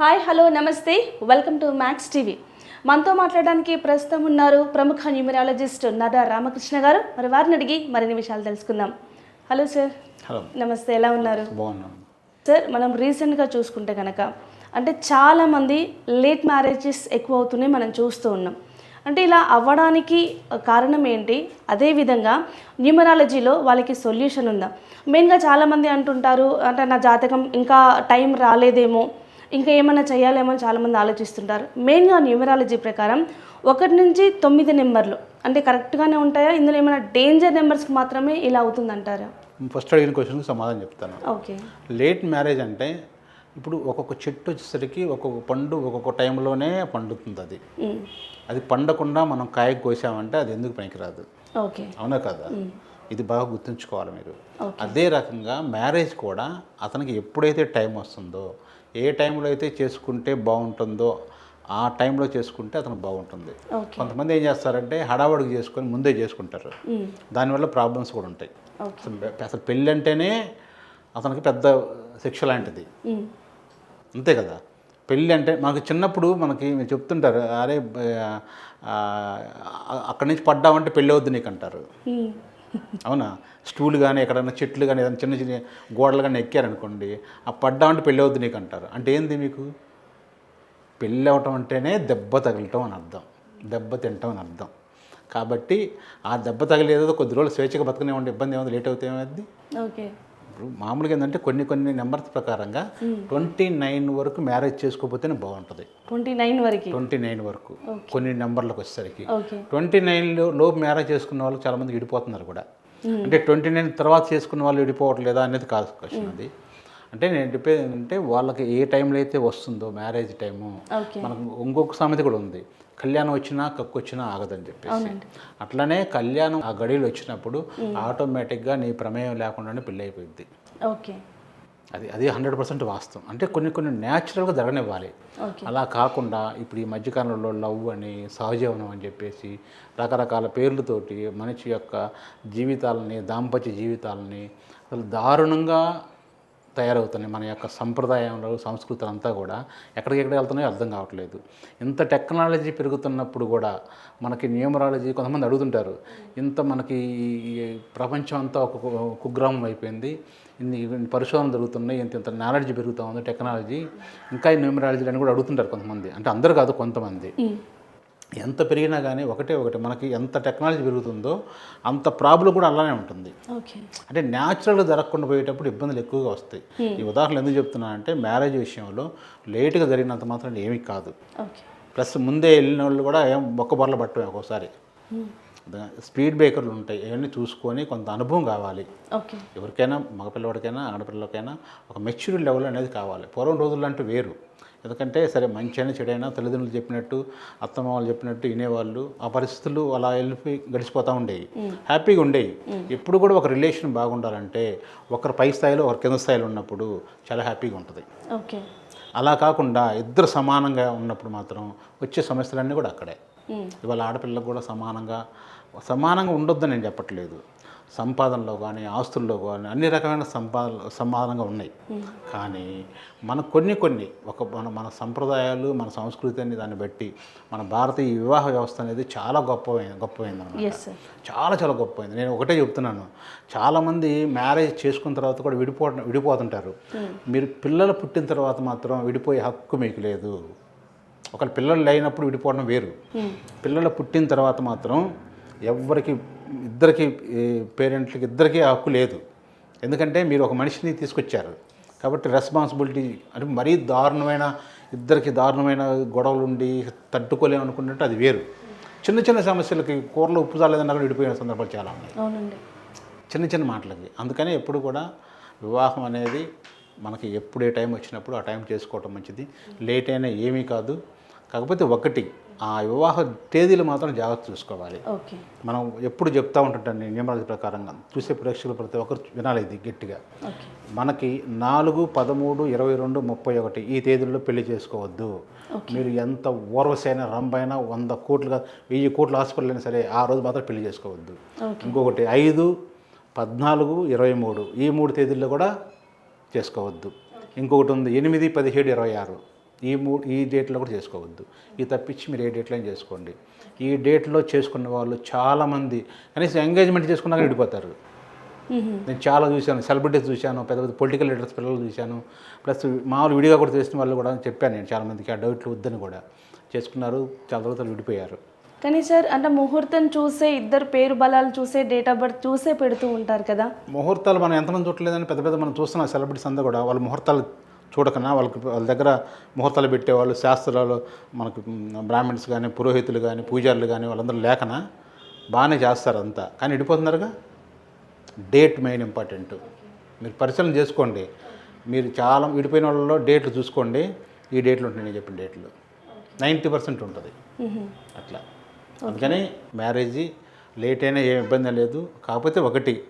Hi hello నమస్తే. Welcome to Max TV మనతో మాట్లాడడానికి ప్రస్తుతం ఉన్నారు ప్రముఖ న్యూమరాలజిస్ట్ నదా రామకృష్ణ గారు. మరి వారిని అడిగి మరిన్ని విషయాలు తెలుసుకుందాం. హలో సార్ హలో నమస్తే ఎలా ఉన్నారు? సార్ మనం రీసెంట్గా చూసుకుంటే కనుక అంటే చాలామంది లేట్ మ్యారేజెస్ ఎక్కువ అవుతున్నాయి మనం చూస్తూ ఉన్నాం. అంటే ఇలా అవ్వడానికి కారణం ఏంటి? అదేవిధంగా న్యూమరాలజీలో వాళ్ళకి సొల్యూషన్ ఉందా? మెయిన్గా చాలామంది అంటుంటారు అంటే నా జాతకం ఇంకా టైం రాలేదేమో. ఇంకా ఏమైనా చేయాలేమో చాలామంది ఆలోచిస్తుంటారు. మెయిన్గా న్యూమరాలజీ ప్రకారం ఒకటి నుంచి తొమ్మిది నెంబర్లు. అంటే కరెక్ట్గానే ఉంటాయా? ఇందులో ఏమైనా డేంజర్ నెంబర్స్కి మాత్రమే ఇలా అవుతుందంటారా? ఫస్ట్ అడిగిన క్వశ్చన్కి సమాధానం చెప్తాను. ఓకే. లేట్ మ్యారేజ్ అంటే ఇప్పుడు ఒక్కొక్క చెట్టు వచ్చేసరికి ఒక్కొక్క పండు ఒక్కొక్క టైంలోనే పండుతుంది అది. అది పండకుండా మనం కాయ కోసామంటే అది ఎందుకు పనికిరాదు? ఓకే. అవునా కదా? ఇది బాగా గుర్తుంచుకోవాలి మీరు. అదే రకంగా మ్యారేజ్ కూడా అతనికి ఎప్పుడైతే టైం వస్తుందో ఏ టైంలో అయితే చేసుకుంటే బాగుంటుందో ఆ టైంలో చేసుకుంటే అతనికి బాగుంటుంది. కొంతమంది ఏం చేస్తారంటే హడావడికి చేసుకొని ముందే చేసుకుంటారు. దానివల్ల ప్రాబ్లమ్స్ కూడా ఉంటాయి. అసలు పెళ్ళి అంటేనే అతనికి పెద్ద శిక్ష లాంటిది. అంతే కదా. పెళ్ళి అంటే మనకు చిన్నప్పుడు మనకి చెప్తుంటారు అరే అక్కడి నుంచి పడ్డామంటే పెళ్ళి అవుద్ది నీకు అంటారు. అవునా? స్టూల్ కానీ ఎక్కడైనా చెట్లు కానీ ఏదైనా చిన్న చిన్న గోడలు కానీ ఎక్కారనుకోండి ఆ పడ్డామంటే పెళ్ళి అవుద్ది నీకు అంటారు అంటే ఏంది మీకు? పెళ్ళి అవటం అంటేనే దెబ్బ తగలటం అని అర్థం. దెబ్బ తినటం అని అర్థం. కాబట్టి ఆ దెబ్బ తగిలేదో కొద్ది రోజులు స్వేచ్ఛగా బతకనే ఉండే ఇబ్బంది ఏముంది లేట్ అవుతే ఏమైంది ఓకే. ఇప్పుడు మామూలుగా ఏంటంటే కొన్ని కొన్ని నెంబర్స్ ప్రకారంగా ట్వంటీ నైన్ వరకు మ్యారేజ్ చేసుకోకపోతేనే బాగుంటుంది. ట్వంటీ నైన్ వరకు? ట్వంటీ నైన్ వరకు. కొన్ని నెంబర్లకు వచ్చేసరికి. ట్వంటీ నైన్లో లోపు మ్యారేజ్ చేసుకున్న వాళ్ళు చాలామంది విడిపోతున్నారు కూడా. అంటే ట్వంటీ నైన్ తర్వాత చేసుకున్న వాళ్ళు విడిపోవట్లేదా అనేది కాదు క్వశ్చన్ అది. అంటే నేను చెప్పేది ఏంటంటే వాళ్ళకి ఏ టైంలో అయితే వస్తుందో మ్యారేజ్ టైము మనకు ఇంకొక సామెత కూడా ఉంది. కళ్యాణం వచ్చినా కక్కు వచ్చినా ఆగదని చెప్పేసి. అట్లనే కళ్యాణం ఆ గడియలు వచ్చినప్పుడు ఆటోమేటిక్గా నీ ప్రమేయం లేకుండానే పెళ్ళి అయిపోయింది ఓకే అది అది హండ్రెడ్ పర్సెంట్ వాస్తవం. అంటే కొన్ని కొన్ని న్యాచురల్గా జరగనివ్వాలి. అలా కాకుండా ఇప్పుడు ఈ మధ్యకాలంలో లవ్ అని సహజీవనం అని చెప్పేసి రకరకాల పేర్లతోటి మనిషి యొక్క జీవితాలని దాంపత్య జీవితాలని అసలు దారుణంగా తయారవుతున్నాయి మన యొక్క సంప్రదాయంలో సంస్కృతులు అంతా కూడా. ఎక్కడికెక్కడ వెళ్తున్నాయో అర్థం కావట్లేదు. ఇంత టెక్నాలజీ పెరుగుతున్నప్పుడు కూడా మనకి న్యూమరాలజీ కొంతమంది అడుగుతుంటారు. ఇంత మనకి ఈ ప్రపంచం అంతా ఒక కుగ్రామం అయిపోయింది. ఇన్ని పరిశోధనలు జరుగుతున్నాయి. ఇంత ఇంత నాలెడ్జ్ పెరుగుతూ ఉంది టెక్నాలజీ. ఇంకా ఈ న్యూమరాలజీ అని కూడా అడుగుతుంటారు కొంతమంది. అంటే అందరు కాదు కొంతమంది. ఎంత పెరిగినా కానీ ఒకటే ఒకటి మనకి ఎంత టెక్నాలజీ పెరుగుతుందో అంత ప్రాబ్లం కూడా అలానే ఉంటుంది. అంటే న్యాచురల్గా జరగకుండా పోయేటప్పుడు ఇబ్బందులు ఎక్కువగా వస్తాయి. ఈ ఉదాహరణ ఎందుకు చెప్తున్నా అంటే మ్యారేజ్ విషయంలో లేటుగా జరిగినంత మాత్రం ఏమీ కాదు. ప్లస్ ముందే వెళ్ళిన వాళ్ళు కూడా ఏం బొక్క బొర్ల పట్టమే ఒక్కోసారి. స్పీడ్ బ్రేకర్లు ఉంటాయి. ఇవన్నీ చూసుకొని కొంత అనుభవం కావాలి. ఓకే. ఎవరికైనా మగపిల్లవాడికైనా ఆడపిల్లలకైనా ఒక మెచ్యూరిటీ లెవెల్ అనేది కావాలి. పూర్వం రోజుల్లో అంటే వేరు. ఎందుకంటే సరే మంచి అయినా చెడైనా తల్లిదండ్రులు చెప్పినట్టు అత్తమ్మ వాళ్ళు చెప్పినట్టు వినేవాళ్ళు ఆ పరిస్థితులు అలా వెళ్ళిపోయి గడిచిపోతూ ఉండేవి. హ్యాపీగా ఉండేవి. ఎప్పుడు కూడా ఒక రిలేషన్ బాగుండాలంటే ఒకరు పై స్థాయిలో ఒకరు కింద స్థాయిలో ఉన్నప్పుడు చాలా హ్యాపీగా ఉంటుంది. ఓకే. అలా కాకుండా ఇద్దరు సమానంగా ఉన్నప్పుడు మాత్రం వచ్చే సమస్యలన్నీ కూడా అక్కడే. ఇవాళ ఆడపిల్లలకు కూడా సమానంగా సమానంగా ఉండొద్దని నేను చెప్పట్లేదు. సంపాదనలో కానీ ఆస్తుల్లో కానీ అన్ని రకమైన సంపాద సమానంగా ఉన్నాయి. కానీ మన కొన్ని కొన్ని ఒక మన మన సంప్రదాయాలు మన సంస్కృతి అని దాన్ని బట్టి మన భారతీయ వివాహ వ్యవస్థ అనేది చాలా గొప్పమైంది గొప్పమైంది సార్ చాలా చాలా గొప్పమైంది నేను ఒకటే చెప్తున్నాను. చాలామంది మ్యారేజ్ చేసుకున్న తర్వాత కూడా విడిపో విడిపోతుంటారు. మీరు పిల్లలు పుట్టిన తర్వాత మాత్రం విడిపోయే హక్కు మీకు లేదు. ఒకవేళ పిల్లలు లేనప్పుడు విడిపోవడం వేరు. పిల్లలు పుట్టిన తర్వాత మాత్రం ఎవ్వరికి ఇద్దరికి పేరెంట్లకి ఇద్దరికీ హక్కు లేదు. ఎందుకంటే మీరు ఒక మనిషిని తీసుకొచ్చారు. కాబట్టి రెస్పాన్సిబిలిటీ అంటే మరీ దారుణమైన ఇద్దరికి దారుణమైన గొడవలు ఉండి తట్టుకోలేము అనుకున్నట్టు అది వేరు. చిన్న చిన్న సమస్యలకి కూరలో ఉప్పు చాలేదన్నా కూడా విడిపోయిన సందర్భాలు చాలా ఉన్నాయి. అవునండి. చిన్న చిన్న మాటలకి. అందుకనే ఎప్పుడు కూడా వివాహం అనేది మనకి ఎప్పుడు టైం వచ్చినప్పుడు ఆ టైం చేసుకోవటం మంచిది. లేట్ అయినా ఏమీ కాదు. కాకపోతే ఒకటి ఆ వివాహ తేదీలు మాత్రం జాగ్రత్త చూసుకోవాలి. మనం ఎప్పుడు చెప్తా ఉంటుంటాను నియమాల ప్రకారంగా. చూసే ప్రేక్షకులు ప్రతి ఒక్కరు వినాలి ఇది గట్టిగా. మనకి నాలుగు పదమూడు ఇరవై రెండు ముప్పై ఒకటి ఈ తేదీల్లో పెళ్ళి చేసుకోవద్దు. మీరు ఎంత ఓర్వసైనా రంబైనా వంద కోట్లుగా వెయ్యి కోట్ల హాస్పిటల్ అయినా సరే ఆ రోజు మాత్రం పెళ్ళి చేసుకోవద్దు. ఇంకొకటి ఐదు పద్నాలుగు ఇరవై మూడు ఈ మూడు తేదీల్లో కూడా చేసుకోవద్దు. ఇంకొకటి ఉంది ఎనిమిది పదిహేడు ఇరవై ఆరు. ఈ మూ ఈ డేట్లో కూడా చేసుకోవద్దు. ఈ తప్పించి మీరు ఏ డేట్లో చేసుకోండి. ఈ డేట్లో చేసుకున్న వాళ్ళు చాలామంది కనీసం ఎంగేజ్మెంట్ చేసుకున్నాక విడిపోతారు. నేను చాలా చూశాను సెలబ్రిటీస్ చూశాను పెద్ద పెద్ద పొలిటికల్ లీడర్స్ పిల్లలు చూశాను. ప్లస్ మామూలు విడిగా కూడా చేసిన వాళ్ళు కూడా చెప్పాను నేను చాలామందికి ఆ డౌట్లు వద్దని కూడా. చేసుకున్నారు చాలా తర్వాత విడిపోయారు. కానీ సార్ అంటే ముహూర్తం చూసే ఇద్దరు పేరు బలాలు చూసే డేట్ ఆఫ్ బర్త్ చూసే పెడుతూ ఉంటారు కదా? ముహూర్తాలు మనం ఎంతమంది చూడలేదని పెద్ద పెద్ద మనం చూస్తున్న సెలబ్రిటీస్ అంతా కూడా. వాళ్ళ ముహూర్తాలు చూడకన్నా వాళ్ళకి వాళ్ళ దగ్గర ముహూర్తాలు పెట్టేవాళ్ళు శాస్త్రాలు మనకు బ్రాహ్మణ్స్ కానీ పురోహితులు కానీ పూజారులు కానీ వాళ్ళందరూ లేకనా? బాగానే చేస్తారు అంతా. కానీ విడిపోతున్నారుగా? Date main important. మీరు పరిశీలన చేసుకోండి. మీరు చాలా విడిపోయిన వాళ్ళలో డేట్లు చూసుకోండి. ఈ డేట్లు ఉంటాయి నేను చెప్పిన డేట్లు. నైంటీ పర్సెంట్ ఉంటుంది. అట్లా. అందుకని మ్యారేజ్ లేట్ అయినా ఏం ఇబ్బంది లేదు. కాకపోతే ఒకటి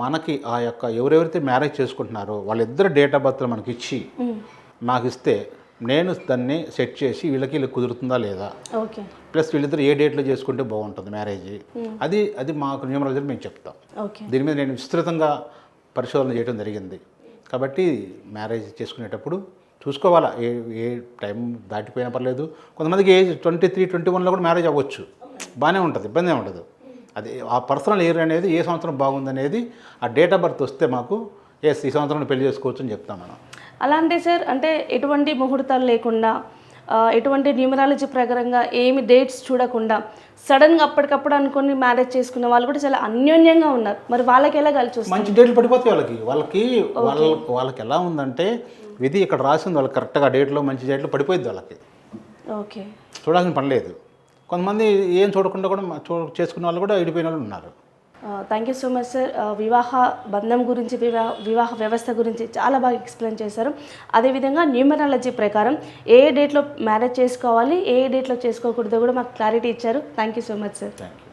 మనకి ఆ యొక్క ఎవరెవరైతే మ్యారేజ్ చేసుకుంటున్నారో వాళ్ళిద్దరు డేట్ ఆఫ్ బర్త్లు మనకి ఇచ్చి నాకు ఇస్తే నేను దాన్ని సెట్ చేసి వీళ్ళకి వీళ్ళకి కుదురుతుందా లేదా? ఓకే. ప్లస్ వీళ్ళిద్దరు ఏ డేట్లో చేసుకుంటే బాగుంటుంది మ్యారేజ్? అది అది మాకు న్యూమరాలజీ మేము చెప్తాం. దీని మీద నేను విస్తృతంగా పరిశోధన చేయడం జరిగింది. కాబట్టి మ్యారేజ్ చేసుకునేటప్పుడు చూసుకోవాలా ఏ ఏ టైం దాటిపోయినా పర్లేదు. కొంతమందికి ఏజ్ ట్వంటీ త్రీ ట్వంటీ వన్లో కూడా మ్యారేజ్ అవ్వచ్చు. బాగానే ఉంటుంది ఇబ్బంది ఉండదు. అది ఆ పర్సనల్ ఇయర్ అనేది ఏ సంవత్సరం బాగుందనేది ఆ డేట్ ఆఫ్ బర్త్ వస్తే మాకు ఎస్ ఈ సంవత్సరం పెళ్ళి చేసుకోవచ్చు అని చెప్తాం మనం. అలాంటి సార్ అంటే ఎటువంటి ముహూర్తాలు లేకుండా ఎటువంటి న్యూమరాలజీ ప్రకారంగా ఏమి డేట్స్ చూడకుండా సడన్గా అప్పటికప్పుడు అనుకొని మ్యారేజ్ చేసుకున్న వాళ్ళు కూడా చాలా అన్యోన్యంగా ఉన్నారు. మరి వాళ్ళకి ఎలా కలిసి మంచి డేట్లు పడిపోతాయి వాళ్ళకి. వాళ్ళకి వాళ్ళ వాళ్ళకి ఎలా ఉందంటే విధి ఇక్కడ రాసింది వాళ్ళకి కరెక్ట్గా డేట్లో మంచి డేట్లో పడిపోయింది వాళ్ళకి. ఓకే. చూడాల్సిన పని లేదు. కొంతమంది ఏం చూడకుండా కూడా చేసుకున్న వాళ్ళు కూడా విడిపోయిన వాళ్ళు ఉన్నారు. Thank you so much sir వివాహ బంధం గురించి వివాహ వివాహ వ్యవస్థ గురించి చాలా బాగా ఎక్స్ప్లెయిన్ చేశారు. అదేవిధంగా న్యూమరాలజీ ప్రకారం ఏ డేట్లో మ్యారేజ్ చేసుకోవాలి ఏ డేట్లో చేసుకోకూడదో కూడా మాకు క్లారిటీ ఇచ్చారు. Thank you so much sir thank you